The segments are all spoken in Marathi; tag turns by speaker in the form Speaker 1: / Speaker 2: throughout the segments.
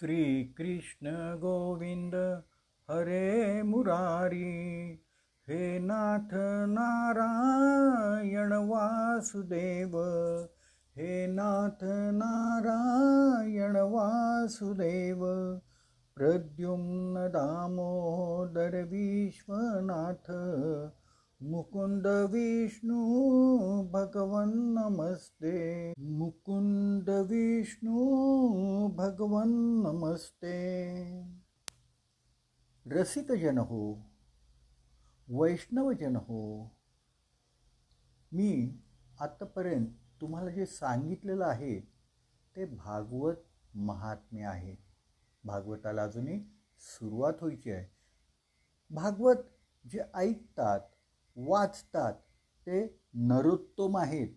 Speaker 1: श्रीकृष्ण गोविंद हरे मुरारी हे नाथ नारायण वासुदेव हे नाथ नारायण वासुदेव प्रद्युम्न दामोदर विश्वनाथ मुकुंद विष्णू भगवन नमस्ते। मुकुंद विष्णू भगवन नमस्ते। रसिकजन हो वैष्णवजन हो मी आत्तापर्यंत तुम्हाला जे सांगितलेलं आहे ते भागवत महात्म्य आहे. भागवताला अजूनही सुरुवात व्हायची आहे. भागवत जे ऐकतात वाचतात. ते नरोत्तम आहेत.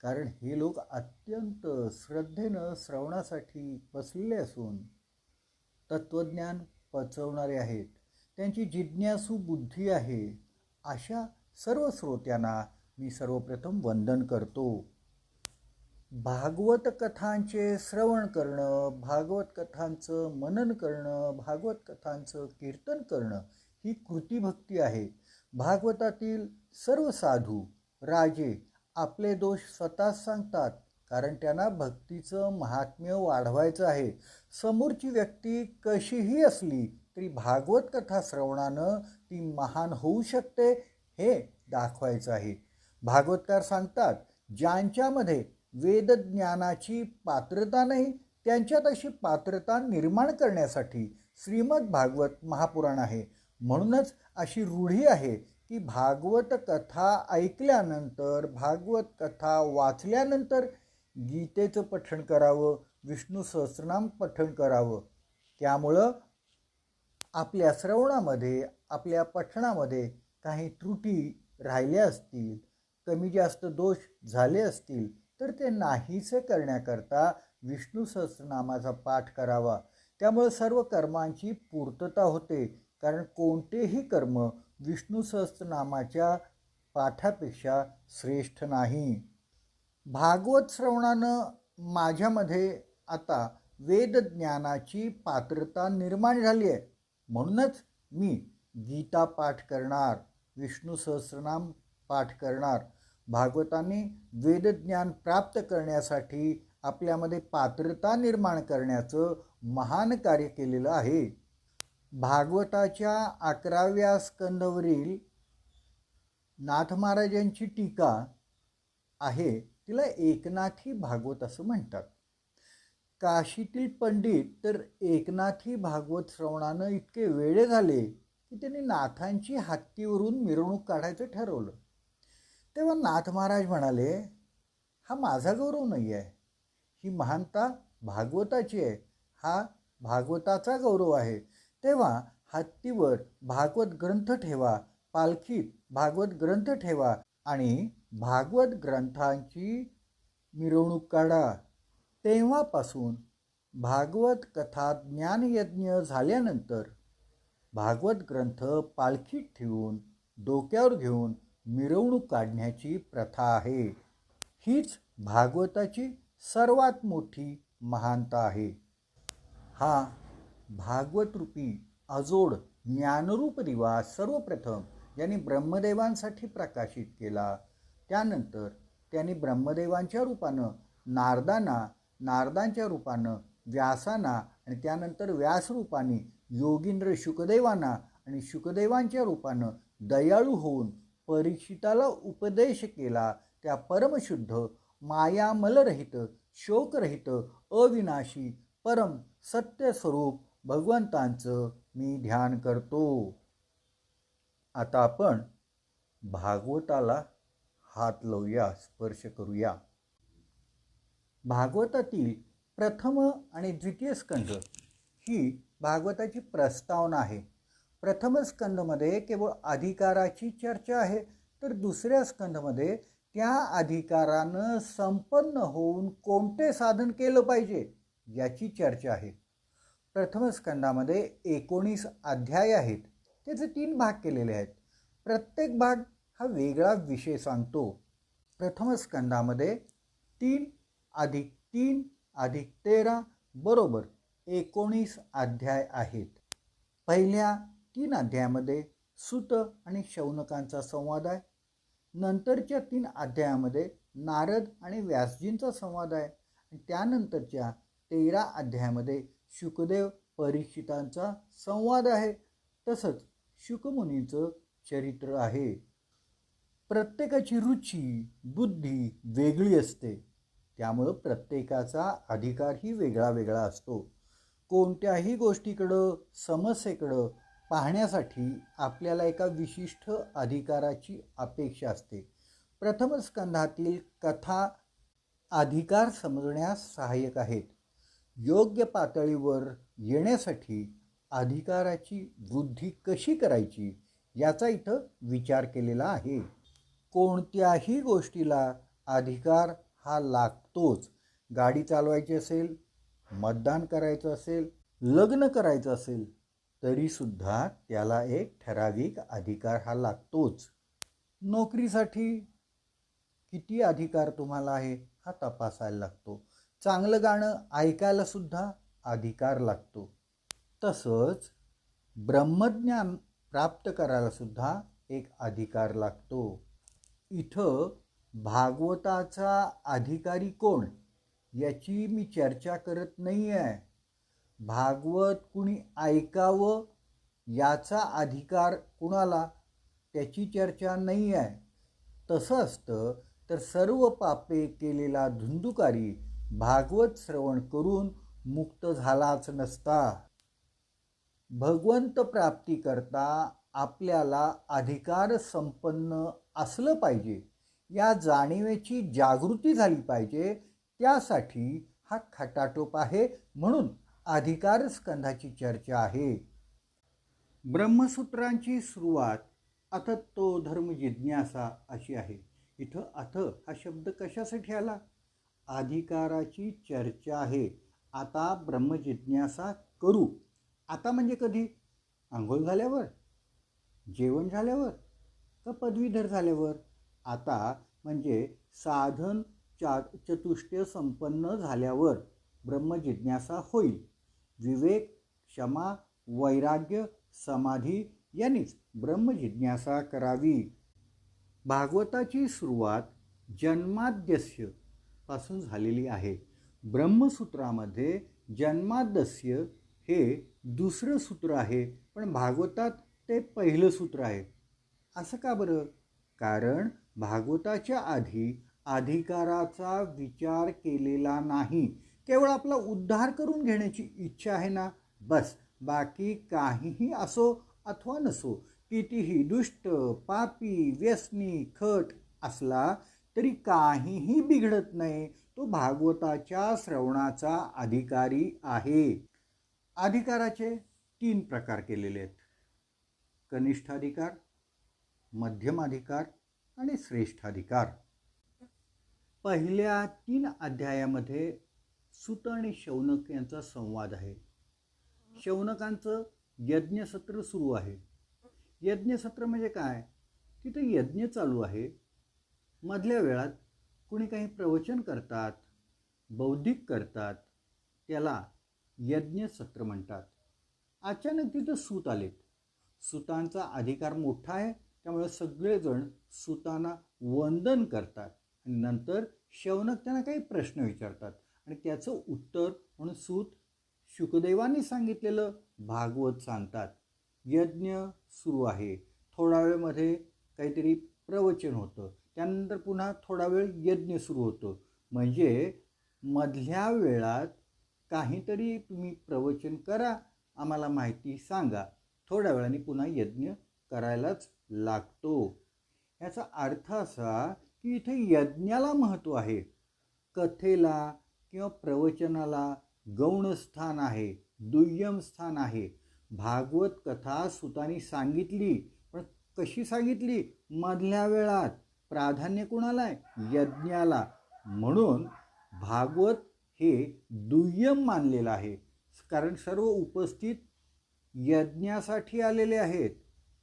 Speaker 1: कारण हे लोक अत्यंत श्रद्धेनं श्रवणासाठी बसलेले असून तत्त्वज्ञान पचवणारे आहेत. त्यांची जिज्ञासू बुद्धी आहे. अशा सर्व श्रोत्यांना मी सर्वप्रथम वंदन करतो. भागवत कथांचे श्रवण करणं भागवत कथांचं मनन करणं भागवत कथांचं कीर्तन करणं ही कृतीभक्ती आहे. भागवतातील सर्व साधू राजे आपले दोष स्वतःच सांगतात कारण त्यांना भक्तीचं महात्म्य वाढवायचं आहे. समोरची व्यक्ती कशीही असली तरी भागवत कथा श्रवणानं ती महान होऊ शकते हे दाखवायचं आहे. भागवतकार सांगतात ज्यांच्यामध्ये वेदज्ञानाची पात्रता नाही त्यांच्यात अशी पात्रता निर्माण करण्यासाठी श्रीमद भागवत महापुराण आहे. म्हणूनच अशी रूढी आहे की भागवत कथा ऐकल्यानंतर भागवत कथा वाचल्यानंतर गीतेचं पठण करावं विष्णू सहस्रनाम पठण करावं. त्यामुळं आपल्या श्रवणामध्ये आपल्या पठणामध्ये काही त्रुटी राहिल्या असतील कमी जास्त दोष झाले असतील तर ते नाहीसे करण्याकरता विष्णू सहस्रनामाचा पाठ करावा. त्यामुळे सर्व कर्मांची पूर्तता होते. कारण कोणतेही कर्म विष्णू सहस्रनामाच्या पाठापेक्षा श्रेष्ठ नाही. भागवत श्रवणानं माझ्यामध्ये आता वेदज्ञानाची पात्रता निर्माण झाली आहे. म्हणूनच मी गीता पाठ करणार विष्णू सहस्रनाम पाठ करणार. भागवतांनी वेदज्ञान प्राप्त करण्यासाठी आपल्यामध्ये पात्रता निर्माण करण्याचं महान कार्य केलेलं आहे. भागवताच्या अकराव्या स्कंदवरील नाथ महाराजांची टीका आहे तिला एकनाथी भागवत असं म्हणतात. काशीतील पंडित तर एकनाथी भागवत श्रवणानं इतके वेळे झाले की त्यांनी नाथांची हत्तीवरून मिरवणूक काढायचं ठरवलं. तेव्हा नाथ महाराज म्हणाले हा माझा गौरव नाही आहे ही महानता भागवताची आहे. हा भागवताचा गौरव आहे. तेव्हा हत्तीवर भागवत ग्रंथ ठेवा पालखीत भागवत ग्रंथ ठेवा आणि भागवत ग्रंथांची मिरवणूक काढा. तेव्हापासून भागवत कथा ज्ञानयज्ञ झाल्यानंतर भागवत ग्रंथ पालखीत ठेवून डोक्यावर घेऊन मिरवणूक काढण्याची प्रथा आहे. हीच भागवताची सर्वात मोठी महानता आहे. हा भागवतरूपी अजोड ज्ञानरूप दिवा सर्वप्रथम ज्यांनी ब्रह्मदेवांसाठी प्रकाशित केला. त्यानंतर त्यांनी ब्रह्मदेवांच्या रूपानं नारदांना नारदांच्या रूपानं व्यासांना आणि त्यानंतर व्यासरूपाने योगींद्र शुकदेवांना आणि शुकदेवांच्या रूपानं दयाळू होऊन परीक्षिताला उपदेश केला. त्या परमशुद्ध मायामलरहित शोकरहित अविनाशी परम सत्यस्वरूप भगवंतांचं मी ध्यान करतो. आता आपण भागवताला हात लावूया स्पर्श करूया. भागवतातील प्रथम आणि द्वितीय स्कंध ही भागवताची प्रस्तावना आहे. प्रथम स्कंदमध्ये केवळ अधिकाराची चर्चा आहे तर दुसऱ्या स्कंदमध्ये त्या अधिकारानं संपन्न होऊन कोणते साधन केलं पाहिजे याची चर्चा आहे. प्रथमस्कंदामध्ये एकोणीस अध्याय आहेत. त्याचे तीन भाग केलेले आहेत. प्रत्येक भाग हा वेगळा विषय सांगतो. प्रथम स्कंदामध्ये तीन अधिक तीन अधिक तेरा बरोबर एकोणीस अध्याय आहेत. पहिल्या तीन अध्यायामध्ये सुत आणि शौनकांचा संवाद आहे. नंतरच्या तीन अध्यायामध्ये नारद आणि व्यासजींचा संवाद आहे. आणि त्यानंतरच्या तेरा अध्यायामध्ये शुकदेव परीक्षितांचा संवाद आहे. तसंच शुकमुनीचं चरित्र आहे. प्रत्येकाची रुची बुद्धी वेगळी असते. त्यामुळं प्रत्येकाचा अधिकारही वेगळा वेगळा असतो. कोणत्याही गोष्टीकडं समस्येकडं पाहण्यासाठी आपल्याला एका विशिष्ट अधिकाराची अपेक्षा असते. प्रथम स्कंधातील कथा अधिकार समजण्यास सहाय्यक आहेत. योग्य पातळीवर येण्यासाठी अधिकाराची वृद्धी कशी करायची याचा इथं विचार केलेला आहे. कोणत्याही गोष्टीला अधिकार हा लागतोच. गाडी चालवायची असेल मतदान करायचं असेल लग्न करायचं असेल तरीसुद्धा त्याला एक ठराविक अधिकार हा लागतोच. नोकरीसाठी किती अधिकार तुम्हाला आहे हा तपासायला लागतो. चांगलं गाणं ऐकायला सुद्धा अधिकार लागतो. तसंच ब्रह्मज्ञान प्राप्त करायला सुद्धा एक अधिकार लागतो. इथं भागवताचा अधिकारी कोण याची मी चर्चा करत नाही आहे भागवत कुणी ऐकावं याचा अधिकार कुणाला त्याची चर्चा नाही आहे तसं असतं तर सर्व पापे केलेला धुंदुकारी भागवत श्रवण करून मुक्त झालाच नसता. भगवंत प्राप्तीकरता आपल्याला अधिकार संपन्न असलं पाहिजे. या जाणिवेची जागृती झाली पाहिजे. त्यासाठी हा खटाटोप आहे म्हणून अधिकार स्कंधाची चर्चा आहे. ब्रह्मसूत्रांची सुरुवात अथ तो धर्म जिज्ञासा अशी आहे. इथं अथ हा शब्द कशासाठी आला? अधिकाराची चर्चा आहे. आता ब्रह्मजिज्ञासा करू. आता म्हणजे कधी? आंघोळ झाल्यावर? जेवण झाल्यावर? का पदवीधर झाल्यावर? आता म्हणजे साधन चा चतुष्टय संपन्न झाल्यावर ब्रह्मजिज्ञासा होईल. विवेक क्षमा वैराग्य समाधी यांनीच ब्रह्मजिज्ञासा करावी. भागवताची सुरुवात जन्माद्यस्य पासून झालेली आहे. ब्रह्मसूत्रामध्ये जन्माद्यस्य हे दुसरं सूत्र आहे पण भागवतात ते पहिलं सूत्र आहे. असं का बरं? कारण भागवताच्या आधी अधिकाराचा विचार केलेला नाही. केवळ आपला उद्धार करून घेण्याची इच्छा आहे ना? बस बाकी काहीही असो अथवा नसो कितीही दुष्ट पापी व्यसनी खट असला तरी काहीही बिघडत नाही. तो भागवताच्या श्रवणाचा अधिकारी आहे. अधिकाराचे तीन प्रकार केलेले आहेत. कनिष्ठाधिकार मध्यमाधिकार आणि श्रेष्ठाधिकार. पहिल्या तीन अध्यायामध्ये सुत आणि शौनक यांचा संवाद आहे. शौनकांचं यज्ञसत्र सुरू आहे. यज्ञसत्र म्हणजे काय? तिथं यज्ञ चालू आहे. मधल्या वेळात कुणी काही प्रवचन करतात बौद्धिक करतात त्याला यज्ञसत्र म्हणतात. अचानक तिथं सूत आलेत. सुतांचा अधिकार मोठा आहे त्यामुळे सगळेजण सुतांना वंदन करतात. आणि नंतर शौनक त्यांना काही प्रश्न विचारतात. आणि त्याचं उत्तर म्हणून सूत शुकदेवांनी सांगितलेलं भागवत सांगतात. यज्ञ सुरू आहे. थोडा वेळमध्ये काहीतरी प्रवचन होतं. त्यानंतर पुन्हा थोडा वेळ यज्ञ सुरू होतो. म्हणजे मधल्या वेळात काहीतरी तुम्ही प्रवचन करा आम्हाला माहिती सांगा. थोड्या वेळाने पुन्हा यज्ञ करायलाच लागतो. याचा अर्थ असा की इथे यज्ञाला महत्त्व आहे. कथेला किंवा प्रवचनाला गौण स्थान आहे दुय्यम स्थान आहे. भागवत कथा सुतानी सांगितली कशी सांगितली? मधल्या वेळात. प्राधान्य कोणाला आहे यज्ञाला. म्हणून भागवत हे दुय्यम मानलेलं आहे. कारण सर्व उपस्थित यज्ञासाठी आलेले आहेत.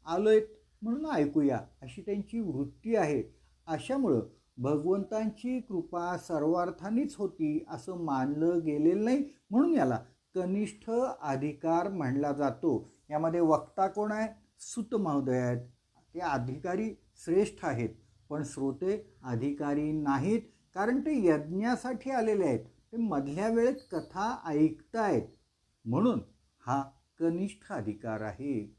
Speaker 1: आलोय म्हणून ऐकूया अशी त्यांची वृत्ती आहे. अशामुळं भगवंतांची कृपा सर्वार्थानेच होती असं मानलं गेलेलं नाही म्हणून याला कनिष्ठ अधिकार म्हणला जातो. यामध्ये वक्ता कोण आहे? सुत महोदय आहेत. ते अधिकारी श्रेष्ठ आहेत पण श्रोते अधिकारी नाहीत कारण ते यज्ञासाठी आलेले आहेत. ते मधल्या वेळेत कथा ऐकतायत. म्हणून हा कनिष्ठ अधिकार आहे.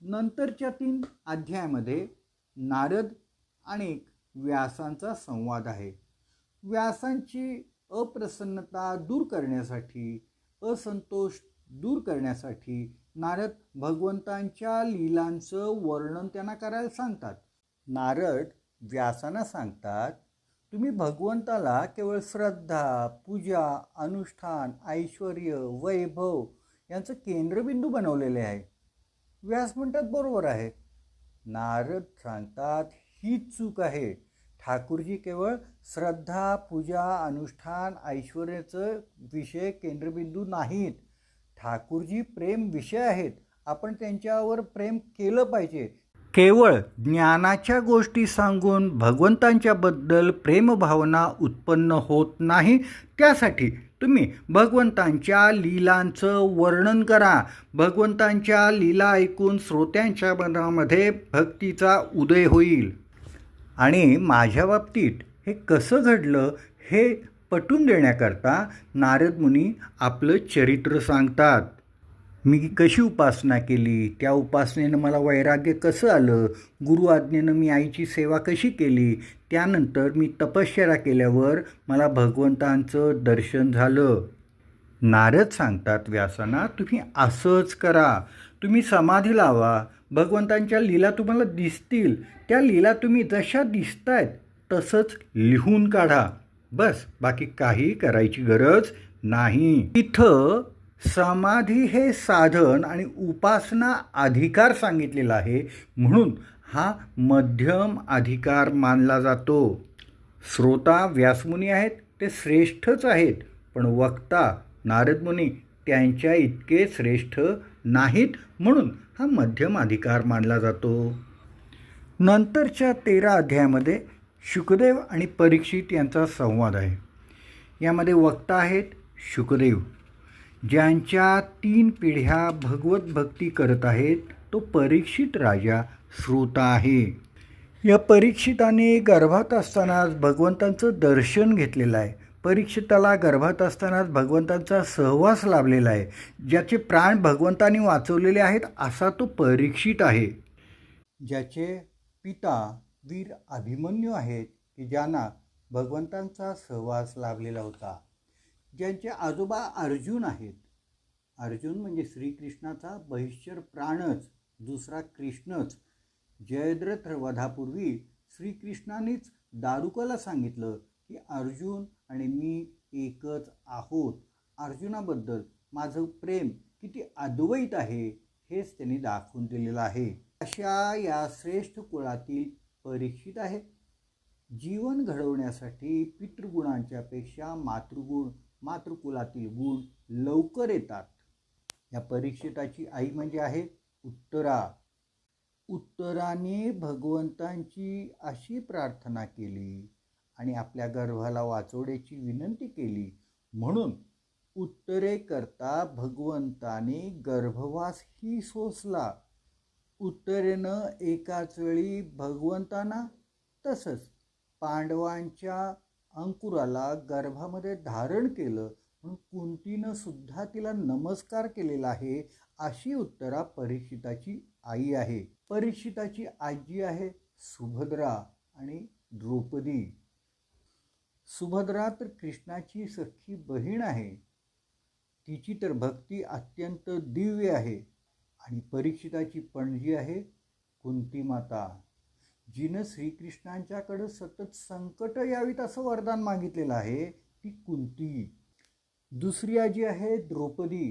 Speaker 1: नंतरच्या तीन अध्यायामध्ये नारद आणि व्यासांचा संवाद आहे. व्यासांची अप्रसन्नता दूर करण्यासाठी असंतोष दूर करण्यासाठी नारद भगवंतांच्या लीलांचं वर्णन त्यांना करायला सांगतात. नारद व्यासांना सांगतात तुम्ही भगवंताला केवळ श्रद्धा पूजा अनुष्ठान ऐश्वर वैभव यांचं केंद्रबिंदू बनवलेले आहे. व्यास म्हणतात बरोबर आहे. नारद सांगतात हीच चूक आहे. ठाकूरजी केवळ श्रद्धा पूजा अनुष्ठान ऐश्वर्याचं विषय केंद्रबिंदू नाहीत. ठाकूरजी प्रेम विषय आहेत. आपण त्यांच्यावर प्रेम केलं पाहिजे. केवळ ज्ञानाच्या गोष्टी सांगून भगवंतांच्याबद्दल प्रेमभावना उत्पन्न होत नाही त्यासाठी तुम्ही भगवंतांच्या लीलांचं वर्णन करा. भगवंतांच्या लीला ऐकून श्रोत्यांच्या मनामध्ये भक्तीचा उदय होईल. आणि माझ्या बाबतीत हे कसं घडलं हे पटून देण्याकरता नारद मुनी आपलं चरित्र सांगतात. मी कशी उपासना केली? त्या उपासनेनं मला वैराग्य कसं आलं? गुरु आज्ञेनं मी आईची सेवा कशी केली? त्यानंतर मी तपश्चर्या केल्यावर मला भगवंतांचं दर्शन झालं. नारद सांगतात व्यासांना तुम्ही असंच करा. तुम्ही समाधी लावा. भगवंतांच्या लीला तुम्हाला दिसतील. त्या लीला तुम्ही जशा दिसत आहेत तसंच लिहून काढा. बस बाकी काही करायची गरज नाही. इथं समाधी हे साधन आणि उपासना अधिकार सांगितलेला आहे म्हणून हा मध्यम अधिकार मानला जातो. श्रोता व्यासमुनी आहेत ते श्रेष्ठच आहेत पण वक्ता नारदमुनी त्यांच्या इतके श्रेष्ठ नाहीत म्हणून हा मध्यम अधिकार मानला जातो. नंतरच्या तेरा अध्यायामध्ये शुकदेव आणि परीक्षित यांचा संवाद आहे. यामध्ये वक्ता आहेत शुकदेव ज्यांच्या तीन पिढ्या भगवत भक्ती करत आहेत तो परीक्षित राजा श्रोता आहे. या परीक्षिताने गर्भात असतानाच भगवंतांचं दर्शन घेतलेलं आहे. परीक्षिताला गर्भात असतानाच भगवंतांचा सहवास लाभलेला आहे. ज्याचे प्राण भगवंतांनी वाचवलेले आहेत असा तो परीक्षित आहे. ज्याचे पिता वीर अभिमन्यू आहेत की ज्यांना भगवंतांचा सहवास लाभलेला होता. ज्यांचे आजोबा अर्जुन आहेत. अर्जुन म्हणजे श्रीकृष्णाचा बहिश्चर प्राणच दुसरा कृष्णच. जयद्रथ वधापूर्वी श्रीकृष्णानेच दारुकाला सांगितलं की अर्जुन आणि मी एकच आहोत. अर्जुनाबद्दल माझं प्रेम किती अद्वैत आहे हेच त्यांनी दाखवून दिलेलं आहे. अशा या श्रेष्ठ कुळातील परीक्षित आहे. जीवन घडवण्यासाठी पितृगुणांच्या पेक्षा मातृगुण मातृकुलातील गुण लवकर येतात. या परीक्षिताची आई म्हणजे आहे उत्तरा. उत्तराने भगवंतांची अशी प्रार्थना केली आणि आपल्या गर्भाला वाचवण्याची विनंती केली. म्हणून उत्तरेकरता भगवंताने गर्भवासही सोसला. उत्तरेनं एकाच वेळी भगवंतांना तसंच पांडवांच्या अंकुराला गर्भामध्ये धारण केलं. म्हणून कुंतीनं सुद्धा तिला नमस्कार केलेला आहे अशी उत्तरा परीक्षिताची आई आहे. परीक्षिताची आजी आहे सुभद्रा आणि द्रौपदी. सुभद्रा तर कृष्णाची सख्खी बहीण आहे. तिची तर भक्ती अत्यंत दिव्य आहे. आणि परीक्षिताची पणजी आहे कुंती माता जिनं श्रीकृष्णांच्याकडं सतत संकट यावीत असं वरदान मागितलेलं आहे ती कुंती. दुसरी आजी आहे द्रौपदी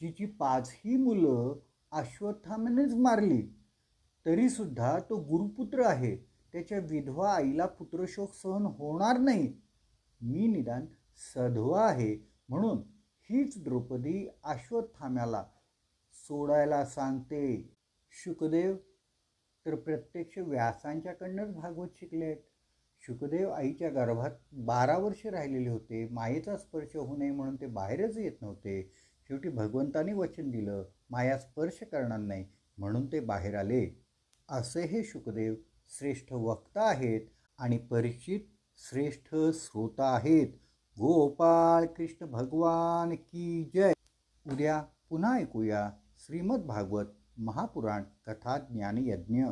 Speaker 1: जिची पाचही मुलं अश्वत्थामानेच मारली. तरीसुद्धा तो गुरुपुत्र आहे त्याच्या विधवा आईला पुत्रशोक सहन होणार नाही. मी निदान सधवा आहे म्हणून हीच द्रौपदी अश्वत्थाम्याला सोडायला सांगते. शुकदेव तर प्रत्यक्ष व्यासांच्याकडनंच भागवत शिकले आहेत शुकदेव आईच्या गर्भात बारा वर्षे राहिलेले होते. मायेचा स्पर्श होऊ नये म्हणून ते बाहेरच येत नव्हते. शेवटी भगवंताने वचन दिलं माया स्पर्श करणार नाही म्हणून ते बाहेर आले. असे हे शुकदेव श्रेष्ठ वक्ता आहेत आणि परिचित श्रेष्ठ श्रोता आहेत. गोपाळ कृष्ण भगवान की जय. उद्या पुन्हा ऐकूया. श्रीमद भागवत महापुराण कथा ज्ञानयज्ञ.